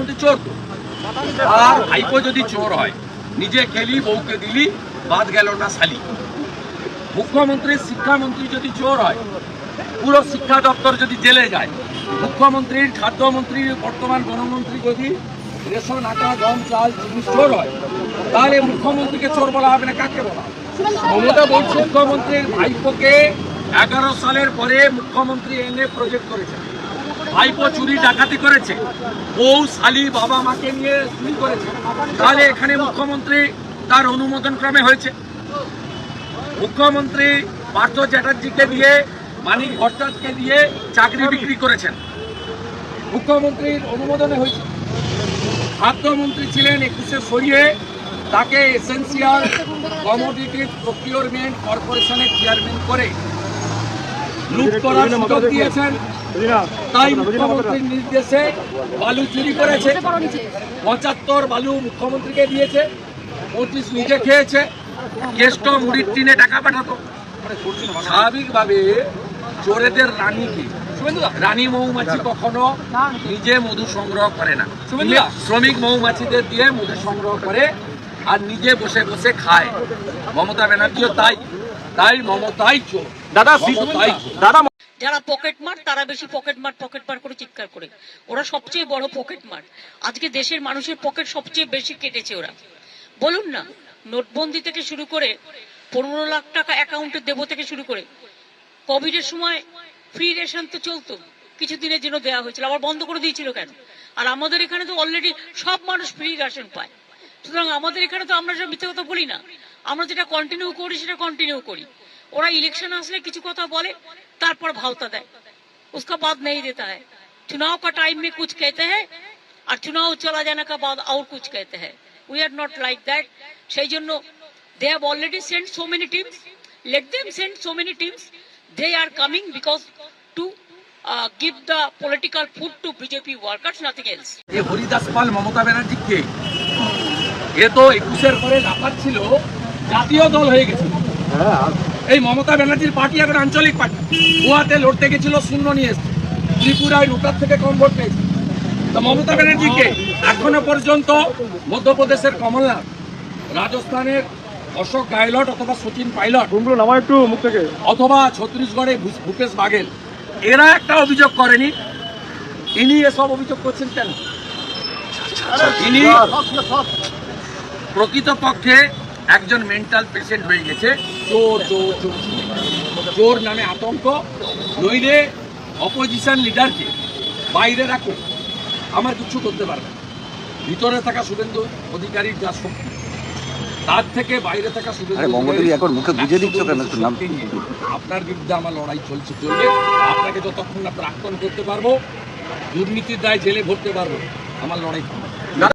মুখ্যমন্ত্রী চোর তো? আর ভাইপো যদি চোর হয়, নিজে খেলি, বউকে দিলি, বাদ গেল না শালি। মুখ্যমন্ত্রী, শিক্ষামন্ত্রী যদি চোর হয়, পুরো শিক্ষা দপ্তর যদি জেলে যায়, মুখ্যমন্ত্রীর খাদ্যমন্ত্রী বর্তমান গণমন্ত্রী যদি রেশন, আটা, গম, চাল, জিনিস চোর হয়, তাহলে মুখ্যমন্ত্রীকে চোর বলা হবে না, কাকে বলা? মমতা বলছে, মুখ্যমন্ত্রীর ভাইপোকে এগারো সালের পরে মুখ্যমন্ত্রী এনে প্রজেক্ট করেছে। ভাইপো চুরি ডাকাতি করেছে। বউ শালি বাবা মাকে নিয়ে চুরি করেছে। তাহলে এখানে মুখ্যমন্ত্রী তার অনুমোদন ক্রমে হয়েছে। মুখ্যমন্ত্রী পার্থ চ্যাটার্জিকে দিয়ে, মানিক ভট্টাচার্যকে দিয়ে চাকরি বিক্রি করেছেন। মুখ্যমন্ত্রীর অনুমোদনে হয়েছে। খাদ্যমন্ত্রী ছিলেন একুশে সরিয়ে। তাকে এসেন্সিয়াল কমোডিটি প্রকিউরমেন্ট কর্পোরেশনের চেয়ারম্যান করে লুট করার সুযোগ দিয়েছেন। তাই মুখ্যমন্ত্রীর নির্দেশে বালু চুরি করেছে। পঁচাত্তর বালু মুখ্যমন্ত্রীকে দিয়েছে। পঁচিশ নিজে খেয়েছে। কেষ্ট মুড়ির টিনে টাকা পাঠাতো। স্বাভাবিকভাবে চোরেদের রানী কি? রানী মৌমাছি কখনো নিজে মধু সংগ্রহ করে না। শ্রমিক মৌমাছিদের দিয়ে মধু সংগ্রহ করে আর নিজে বসে বসে খায়। মমতা ব্যানার্জিও তাই। তাই মমতাই চোর দাদা দাদা যারা পকেট মার তারা বেশি পকেট মার পকেট মার করে চিৎকার করে। ওরা সবচেয়ে বড় পকেট মার। আজকে দেশের মানুষের পকেট সবচেয়ে বেশি কেটেছে ওরা। বলুন না নোটবন্দি থেকে শুরু করে পনেরো লাখ টাকা অ্যাকাউন্টে দেবো থেকে শুরু করে কোভিডের সময় ফ্রি রেশন তো চলতো। কিছুদিনের জন্য দেওয়া হয়েছিল আবার বন্ধ করে দিয়েছিল কেন? আর আমাদের এখানে তো অলরেডি সব মানুষ ফ্রি রেশন পায়। সুতরাং আমাদের এখানে তো আমরা সব মিথ্যে কথা বলি না। আমরা যেটা কন্টিনিউ করি, সেটা কন্টিনিউ করি। ওরা ইলেকশন আসলে কিছু কথা বলে, তারপর ভাওতা দেয়। उसका বাদ নেই দেতা है चुनाव का टाइम में कुछ कहते हैं আর চুনাও চলা যানা কা বাদ আর কুছ कहते हैं we are not like that সেই জন্য they have already send so many teams let them sent so many teams they are coming because to give the political food to BJP workers nothing else এ হরিদাস পাল, মমতা ব্যানার্জি কে? এ তো একুশের পরে লাফাচ্ছিল। জাতীয় দল হয়ে গেছিল এই মমতা ব্যানার্জির পার্টি এখন আঞ্চলিক পার্টি। গোয়াতে লড়তে গেছিল শূন্য নিয়ে এসছে। ত্রিপুরায় নোটার থেকে কম ভোট পেয়েছে। তো মমতা ব্যানার্জিকে এখনও পর্যন্ত মধ্যপ্রদেশের কমলনাথ রাজস্থানের অশোক গাইলট অথবা সচিন পাইলট একটু মুখ থেকে। অথবা ছত্তিশগড়ে ভূপেশ বাঘেল এরা একটা অভিযোগ করেনি। ইনি এসব অভিযোগ করছেন কেন? ইনি প্রকৃতপক্ষে একজন মেন্টাল পেশেন্ট হয়ে গেছে। চোর চোর চোর চোর। নামে আতঙ্ক। নইলে অপোজিশন লিডারকে বাইরে রাখো। আমার কিছু করতে পারবে না। ভিতরে থাকা শুভেন্দু অধিকারীর যা শক্তি তার থেকে বাইরে থাকা শুভেন্দু এখন মুখে গুজে দিচ্ছ কেন আপনার বিরুদ্ধে আমার লড়াই চলছে চলবে। আপনাকে যতক্ষণ না প্রাক্তন করতে পারব দুর্নীতির দায় জেলে ভরতে পারব। আমার লড়াই।